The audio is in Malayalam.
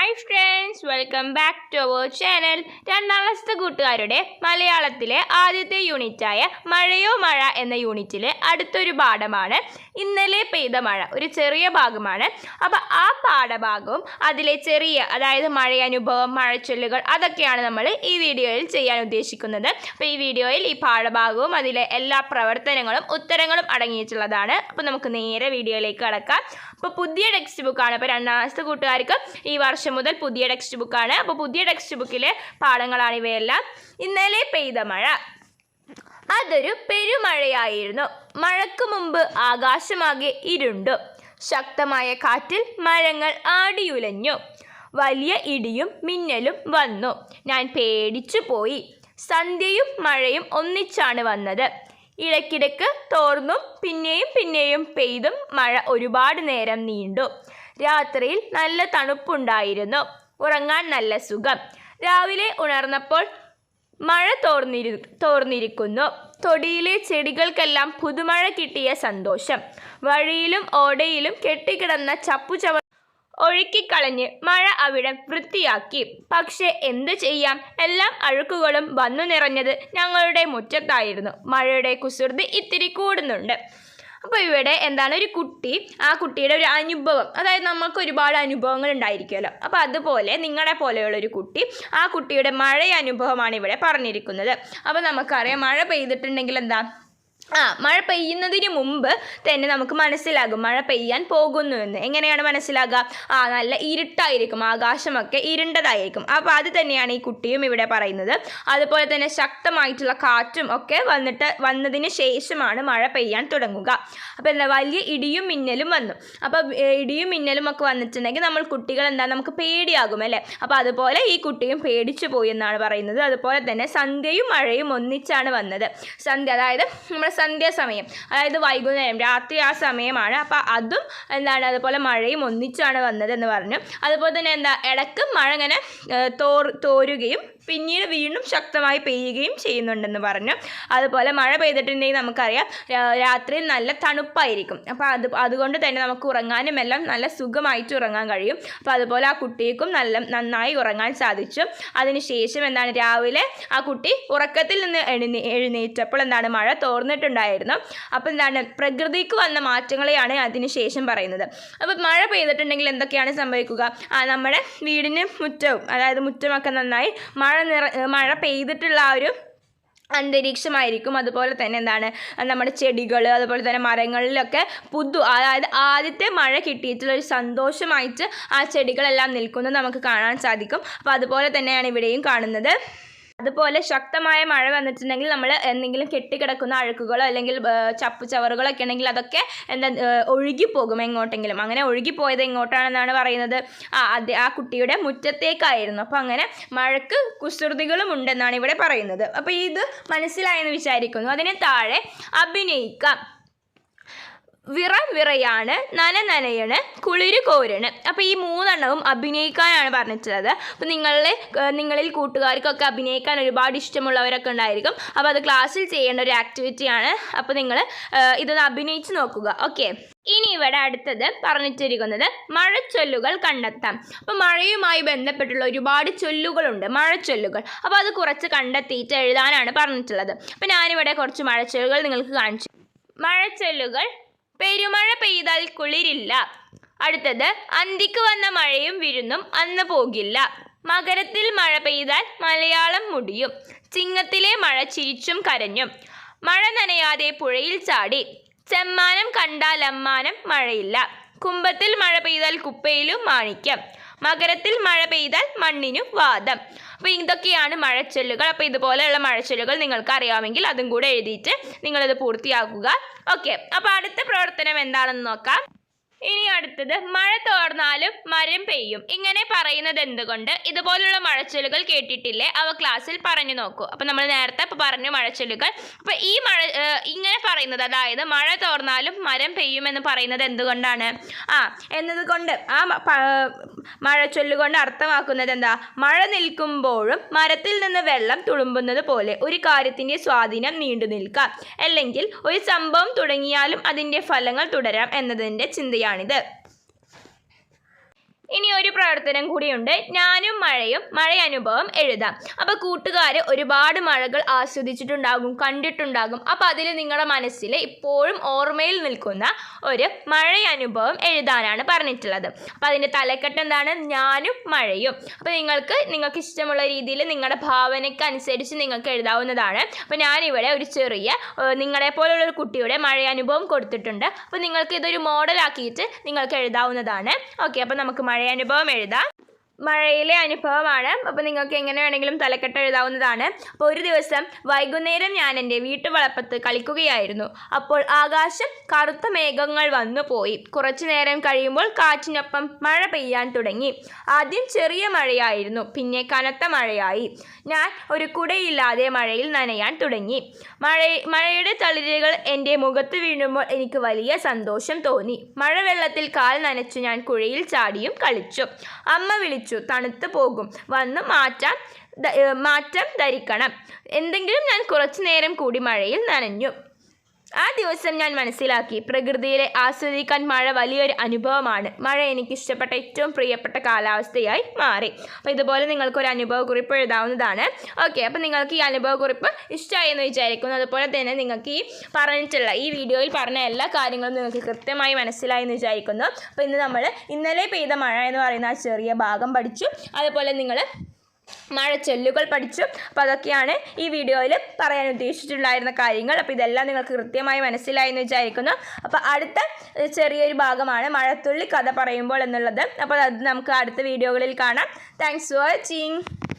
Hi friends welcome back to our channel രണ്ടാം ക്ലാസ്സിലെ കൂട്ടുകാരുടെ മലയാളത്തിലെ ആദ്യത്തെ യൂണിറ്റായ മഴയോ മഴ എന്ന യൂണിറ്റിലെ അടുത്തൊരു പാഠമാണ്. ഇന്നലെ പെയ്ത മഴ ഒരു ചെറിയ ഭാഗമാണ്. അപ്പോൾ ആ പാഠഭാഗവും അതിലെ ചെറിയ അതായത് മഴയനുഭവം മഴച്ചൊല്ലുകൾ അതൊക്കെയാണ് നമ്മൾ ഈ വീഡിയോയിൽ ചെയ്യാൻ ഉദ്ദേശിക്കുന്നത്. അപ്പോൾ ഈ വീഡിയോയിൽ ഈ പാഠഭാഗവും അതിലെ എല്ലാ പ്രവർത്തനങ്ങളും ഉത്തരങ്ങളും അടങ്ങിയിട്ടുള്ളതാണ്. അപ്പോൾ നമുക്ക് നേരെ വീഡിയോയിലേക്ക് കടക്കാം. അപ്പോൾ പുതിയ ടെക്സ്റ്റ് ബുക്കാണ് അപ്പോൾ രണ്ടാം ക്ലാസ്സിലെ കൂട്ടുകാർക്ക് ഈ വർഷം മുതൽ പുതിയ ടെക്സ്റ്റ് ബുക്കാണ് അപ്പോൾ പുതിയ ടെക്സ്റ്റ് ബുക്കിലെ പാഠങ്ങളാണ് ഇവയെല്ലാം. ഇന്നലെ പെയ്ത മഴ. അതൊരു പെരുമഴയായിരുന്നു. മഴയ്ക്ക് മുമ്പ് ആകാശമാകെ ഇരുണ്ടു. ശക്തമായ കാറ്റിൽ മരങ്ങൾ ആടിയുലഞ്ഞു. വലിയ ഇടിയും മിന്നലും വന്നു. ഞാൻ പേടിച്ചു പോയി. സന്ധ്യയും മഴയും ഒന്നിച്ചാണ് വന്നത്. ഇടയ്ക്കിടയ്ക്ക് തോർന്നും പിന്നെയും പിന്നെയും പെയ്തും മഴ ഒരുപാട് നേരം നീണ്ടു. രാത്രിയിൽ നല്ല തണുപ്പുണ്ടായിരുന്നു. ഉറങ്ങാൻ നല്ല സുഖം. രാവിലെ ഉണർന്നപ്പോൾ മഴ തോർന്നിരി തോർന്നിരിക്കുന്നു. തൊടിയിലെ ചെടികൾക്കെല്ലാം പുതുമഴ കിട്ടിയ സന്തോഷം. വഴിയിലും ഓടയിലും കെട്ടിക്കിടന്ന ചപ്പുചവ ഒഴുക്കിക്കളഞ്ഞ് മഴ അവിടെ വൃത്തിയാക്കി. പക്ഷേ എന്തു ചെയ്യാം? എല്ലാം അഴുക്കുകളും വന്നു നിറഞ്ഞത് ഞങ്ങളുടെ മുറ്റത്തായിരുന്നു. മഴയുടെ കുസൃതി ഇത്തിരി കൂടുന്നുണ്ട്. അപ്പോൾ ഇവിടെ എന്താണ്? ഒരു കുട്ടി ആ കുട്ടിയുടെ ഒരു അനുഭവം. അതായത് നമുക്ക് ഒരുപാട് അനുഭവങ്ങൾ ഉണ്ടായിരിക്കുമല്ലോ. അപ്പോൾ അതുപോലെ നിങ്ങളെ പോലെയുള്ള ഒരു കുട്ടി ആ കുട്ടിയുടെ മഴ അനുഭവമാണ് ഇവിടെ പറഞ്ഞിരിക്കുന്നത്. അപ്പോൾ നമുക്കറിയാം മഴ പെയ്തിട്ടുണ്ടെങ്കിൽ എന്താ? ആ മഴ പെയ്യുന്നതിന് മുമ്പ് തന്നെ നമുക്ക് മനസ്സിലാകും മഴ പെയ്യാൻ പോകുന്നു എന്ന്. എങ്ങനെയാണ് മനസ്സിലാകുക? ആ നല്ല ഇരുട്ടായിരിക്കും ആകാശമൊക്കെ ഇരുണ്ടതായിരിക്കും. അപ്പോൾ അത് തന്നെയാണ് ഈ കുട്ടിയും ഇവിടെ പറയുന്നത്. അതുപോലെ തന്നെ ശക്തമായിട്ടുള്ള കാറ്റും ഒക്കെ വന്നിട്ട് വന്നതിന് ശേഷമാണ് മഴ പെയ്യാൻ തുടങ്ങുക. അപ്പോൾ എന്താ വലിയ ഇടിയും മിന്നലും വന്നു. അപ്പോൾ ഇടിയും മിന്നലും ഒക്കെ വന്നിട്ടുണ്ടെങ്കിൽ നമ്മൾ കുട്ടികൾ എന്താ നമുക്ക് പേടിയാകും അല്ലേ? അപ്പോൾ അതുപോലെ ഈ കുട്ടിയും പേടിച്ചു പോയി എന്നാണ് പറയുന്നത്. അതുപോലെ തന്നെ സന്ധ്യയും മഴയും ഒന്നിച്ചാണ് വന്നത്. സന്ധ്യ അതായത് നമ്മുടെ സന്ധ്യാസമയം അതായത് വൈകുന്നേരം രാത്രി ആ സമയമാണ്. അപ്പോൾ അതും എന്താണ് അതുപോലെ മഴയും ഒന്നിച്ചാണ് വന്നത് എന്ന് പറഞ്ഞു. അതുപോലെ തന്നെ എന്താ ഇടയ്ക്ക് മഴ ഇങ്ങനെ തോർ തോരുകയും പിന്നീട് വീണ്ടും ശക്തമായി പെയ്യുകയും ചെയ്യുന്നുണ്ടെന്ന് പറഞ്ഞു. അതുപോലെ മഴ പെയ്തിട്ടുണ്ടെങ്കിൽ നമുക്കറിയാം രാത്രി നല്ല തണുപ്പായിരിക്കും. അപ്പോൾ അത് അതുകൊണ്ട് തന്നെ നമുക്ക് ഉറങ്ങാനും എല്ലാം നല്ല സുഖമായിട്ട് ഉറങ്ങാൻ കഴിയും. അപ്പോൾ അതുപോലെ ആ കുട്ടിക്കും നല്ല നന്നായി ഉറങ്ങാൻ സാധിച്ചു. അതിനുശേഷം എന്താണ് രാവിലെ ആ കുട്ടി ഉറക്കത്തിൽ നിന്ന് എഴുന്നേ എഴുന്നേറ്റപ്പോൾ എന്താണ് മഴ തോർന്നിട്ടുണ്ടായിരുന്നു. അപ്പോൾ എന്താണ് പ്രകൃതിക്ക് വന്ന മാറ്റങ്ങളെയാണ് അതിനുശേഷം പറയുന്നത്. അപ്പോൾ മഴ പെയ്തിട്ടുണ്ടെങ്കിൽ എന്തൊക്കെയാണ് സംഭവിക്കുക? നമ്മുടെ വീടിന് മുറ്റവും അതായത് മുറ്റമൊക്കെ നന്നായി മഴ നിറ മഴ പെയ്തിട്ടുള്ള ആ ഒരു അന്തരീക്ഷമായിരിക്കും. അതുപോലെ തന്നെ എന്താണ് നമ്മുടെ ചെടികൾ അതുപോലെ തന്നെ മരങ്ങളിലൊക്കെ പുതു അതായത് ആദ്യത്തെ മഴ കിട്ടിയിട്ടുള്ള ഒരു സന്തോഷമായിട്ട് ആ ചെടികളെല്ലാം നിൽക്കുന്നത് നമുക്ക് കാണാൻ സാധിക്കും. അപ്പോൾ അതുപോലെ തന്നെയാണ് ഇവിടെയും കാണുന്നത്. അതുപോലെ ശക്തമായ മഴ വന്നിട്ടുണ്ടെങ്കിൽ നമ്മൾ എന്തെങ്കിലും കെട്ടിക്കിടക്കുന്ന അഴുക്കുകളോ അല്ലെങ്കിൽ ചപ്പ് ചവറുകളോ ഒക്കെ ഉണ്ടെങ്കിൽ അതൊക്കെ എന്താ ഒഴുകിപ്പോകും എങ്ങോട്ടെങ്കിലും. അങ്ങനെ ഒഴുകിപ്പോയത് എങ്ങോട്ടാണെന്നാണ് പറയുന്നത്. ആ അത് ആ കുട്ടിയുടെ മുറ്റത്തേക്കായിരുന്നു. അപ്പോൾ അങ്ങനെ മഴക്ക് കുസൃതികളും ഉണ്ടെന്നാണ് ഇവിടെ പറയുന്നത്. അപ്പോൾ ഇത് മനസ്സിലായെന്ന് വിചാരിക്കുന്നു. അതിന് താഴെ അഭിനയിക്കാം. വിറ വിറയാണ് നന നനയണ് കുളിര് കോരണ് അപ്പോൾ ഈ മൂന്നെണ്ണവും അഭിനയിക്കാനാണ് പറഞ്ഞിട്ടുള്ളത്. അപ്പോൾ നിങ്ങളിലെ ഏഹ് നിങ്ങളിൽ കൂട്ടുകാർക്കൊക്കെ അഭിനയിക്കാൻ ഒരുപാട് ഇഷ്ടമുള്ളവരൊക്കെ ഉണ്ടായിരിക്കും. അപ്പോൾ അത് ക്ലാസ്സിൽ ചെയ്യേണ്ട ഒരു ആക്ടിവിറ്റിയാണ് അപ്പോൾ നിങ്ങൾ ഇതൊന്ന് അഭിനയിച്ച് നോക്കുക. ഓക്കെ. ഇനി ഇവിടെ അടുത്തത് പറഞ്ഞിട്ടിരിക്കുന്നത് മഴച്ചൊല്ലുകൾ കണ്ടെത്താം. അപ്പോൾ മഴയുമായി ബന്ധപ്പെട്ടുള്ള ഒരുപാട് ചൊല്ലുകളുണ്ട് മഴച്ചൊല്ലുകൾ. അപ്പോൾ അത് കുറച്ച് കണ്ടെത്തിയിട്ട് എഴുതാനാണ് പറഞ്ഞിട്ടുള്ളത്. അപ്പോൾ ഞാനിവിടെ കുറച്ച് മഴച്ചൊല്ലുകൾ നിങ്ങൾക്ക് കാണിച്ചു മഴച്ചൊല്ലുകൾ പെരുമഴ പെയ്താൽ കുളിരില്ല. അടുത്തത് അന്തിക്ക് വന്ന മഴയും വിരുന്നും അന്ന് പോകില്ല. മകരത്തിൽ മഴ പെയ്താൽ മലയാളം മുടിയും. ചിങ്ങത്തിലെ മഴ ചിരിച്ചും കരഞ്ഞും. മഴ നനയാതെ പുഴയിൽ ചാടി. ചെമ്മാനം കണ്ടാൽ അമ്മാനം മഴയില്ല. കുംഭത്തിൽ മഴ പെയ്താൽ കുപ്പയിലും മാണിക്യം. മകരത്തിൽ മഴ പെയ്താൽ മണ്ണിനു വാദം. അപ്പോൾ ഇതൊക്കെയാണ് മഴച്ചൊല്ലുകൾ. അപ്പോൾ ഇതുപോലെയുള്ള മഴച്ചൊല്ലുകൾ നിങ്ങൾക്ക് അറിയാമെങ്കിൽ അതും കൂടെ എഴുതിയിട്ട് നിങ്ങളിത് പൂർത്തിയാക്കുക. ഓക്കെ. അപ്പോൾ അടുത്ത പ്രവർത്തനം എന്താണെന്ന് നോക്കാം. ഇനി അടുത്തത് മഴ തോർന്നാലും മരം പെയ്യും. ഇങ്ങനെ പറയുന്നത് എന്തുകൊണ്ട്? ഇതുപോലുള്ള മഴച്ചൊല്ലുകൾ കേട്ടിട്ടില്ലേ? അവ ക്ലാസ്സിൽ പറഞ്ഞു നോക്കൂ. അപ്പോൾ നമ്മൾ നേരത്തെ ഇപ്പോൾ പറഞ്ഞു മഴച്ചൊല്ലുകൾ. അപ്പോൾ ഈ മഴ ഇങ്ങനെ പറയുന്നത് അതായത് മഴ തോർന്നാലും മരം പെയ്യും എന്ന് പറയുന്നത് എന്തുകൊണ്ടാണ്? ആ എന്നതുകൊണ്ട് ആ മഴച്ചൊല്ലുകൊണ്ട് അർത്ഥമാക്കുന്നത് എന്താ? മഴ നിൽക്കുമ്പോഴും മരത്തിൽ നിന്ന് വെള്ളം തുളുമ്പുന്നത് പോലെ ഒരു കാര്യത്തിന്റെ സ്വാധീനം നീണ്ടു നിൽക്കാം അല്ലെങ്കിൽ ഒരു സംഭവം തുടങ്ങിയാലും അതിന്റെ ഫലങ്ങൾ തുടരാം എന്നതിന്റെ ചിന്തയാണിത് ഇനി ഒരു പ്രവർത്തനം കൂടിയുണ്ട്. ഞാനും മഴയും മഴ അനുഭവം എഴുതാം. അപ്പോൾ കൂട്ടുകാർ ഒരുപാട് മഴകൾ ആസ്വദിച്ചിട്ടുണ്ടാകും കണ്ടിട്ടുണ്ടാകും. അപ്പോൾ അതിൽ നിങ്ങളുടെ മനസ്സിൽ ഇപ്പോഴും ഓർമ്മയിൽ നിൽക്കുന്ന ഒരു മഴ അനുഭവം എഴുതാനാണ് പറഞ്ഞിട്ടുള്ളത്. അപ്പോൾ അതിന്റെ തലക്കെട്ട് എന്താണ്? ഞാനും മഴയും. അപ്പോൾ നിങ്ങൾക്ക് നിങ്ങൾക്ക് ഇഷ്ടമുള്ള രീതിയിൽ നിങ്ങളുടെ ഭാവനയ്ക്ക് അനുസരിച്ച് നിങ്ങൾക്ക് എഴുതാവുന്നതാണ്. അപ്പോൾ ഞാനിവിടെ ഒരു ചെറിയ നിങ്ങളെ പോലുള്ള ഒരു കുട്ടിയുടെ മഴ അനുഭവം കൊടുത്തിട്ടുണ്ട്. അപ്പോൾ നിങ്ങൾക്ക് ഇതൊരു മോഡലാക്കിയിട്ട് നിങ്ങൾക്ക് എഴുതാവുന്നതാണ്. ഓക്കെ അപ്പോൾ നമുക്ക് മഴ അനുഭവം എഴുതാം. മഴയിലെ അനുഭവമാണ്. അപ്പോൾ നിങ്ങൾക്ക് എങ്ങനെ വേണമെങ്കിലും തലക്കെട്ട് എഴുതാവുന്നതാണ്. അപ്പോൾ ഒരു ദിവസം വൈകുന്നേരം ഞാൻ എന്റെ വീട്ടുവളപ്പത്ത് കളിക്കുകയായിരുന്നു. അപ്പോൾ ആകാശം കറുത്ത മേഘങ്ങൾ വന്നു പോയി. കുറച്ചു നേരം കഴിയുമ്പോൾ കാറ്റിനൊപ്പം മഴ പെയ്യാൻ തുടങ്ങി. ആദ്യം ചെറിയ മഴയായിരുന്നു. പിന്നെ കനത്ത മഴയായി. ഞാൻ ഒരു കുടയില്ലാതെ മഴയിൽ നനയാൻ തുടങ്ങി. മഴ മഴയുടെ തളിരുകൾ എന്റെ മുഖത്ത് വീഴുമ്പോൾ എനിക്ക് വലിയ സന്തോഷം തോന്നി. മഴവെള്ളത്തിൽ കാൽ നനച്ചു ഞാൻ കുഴയിൽ ചാടിയും കളിച്ചു. അമ്മ വിളിച്ചു തണുത്തു പോകും. വന്ന് മാറ്റാം മാറ്റം ധരിക്കണം. എന്തെങ്കിലും ഞാൻ കുറച്ചു നേരം കൂടി മഴയിൽ നനഞ്ഞു. ആ ദിവസം ഞാൻ മനസ്സിലാക്കി. പ്രകൃതിയിലെ ആസ്വദിക്കാൻ മഴ വലിയൊരു അനുഭവമാണ്. മഴ എനിക്ക് ഇഷ്ടപ്പെട്ട ഏറ്റവും പ്രിയപ്പെട്ട കാലാവസ്ഥയായി മാറി. അപ്പോൾ ഇതുപോലെ നിങ്ങൾക്കൊരു അനുഭവ കുറിപ്പ് എഴുതാവുന്നതാണ്. ഓക്കെ അപ്പോൾ നിങ്ങൾക്ക് ഈ അനുഭവ കുറിപ്പ് ഇഷ്ടമായി എന്ന് വിചാരിക്കുന്നു. അതുപോലെ തന്നെ നിങ്ങൾക്ക് ഈ പറഞ്ഞിട്ടുള്ള ഈ വീഡിയോയിൽ പറഞ്ഞ എല്ലാ കാര്യങ്ങളും നിങ്ങൾക്ക് കൃത്യമായി മനസ്സിലായി എന്ന് വിചാരിക്കുന്നു. അപ്പോൾ ഇന്ന് നമ്മൾ ഇന്നലെ പെയ്ത മഴ എന്ന് പറയുന്ന ആ ചെറിയ ഭാഗം പഠിച്ചു. അതുപോലെ നിങ്ങൾ മഴച്ചൊല്ലുകൾ പഠിച്ചു. അപ്പോൾ അതൊക്കെയാണ് ഈ വീഡിയോയിൽ പറയാൻ ഉദ്ദേശിച്ചിട്ടുണ്ടായിരുന്ന കാര്യങ്ങൾ. അപ്പോൾ ഇതെല്ലാം നിങ്ങൾക്ക് കൃത്യമായി മനസ്സിലായി എന്ന് വിചാരിക്കുന്നു. അപ്പോൾ അടുത്ത ചെറിയൊരു ഭാഗമാണ് മഴത്തുള്ളി കഥ പറയുമ്പോൾ എന്നുള്ളത്. അപ്പോൾ അത് നമുക്ക് അടുത്ത വീഡിയോകളിൽ കാണാം. Thanks for watching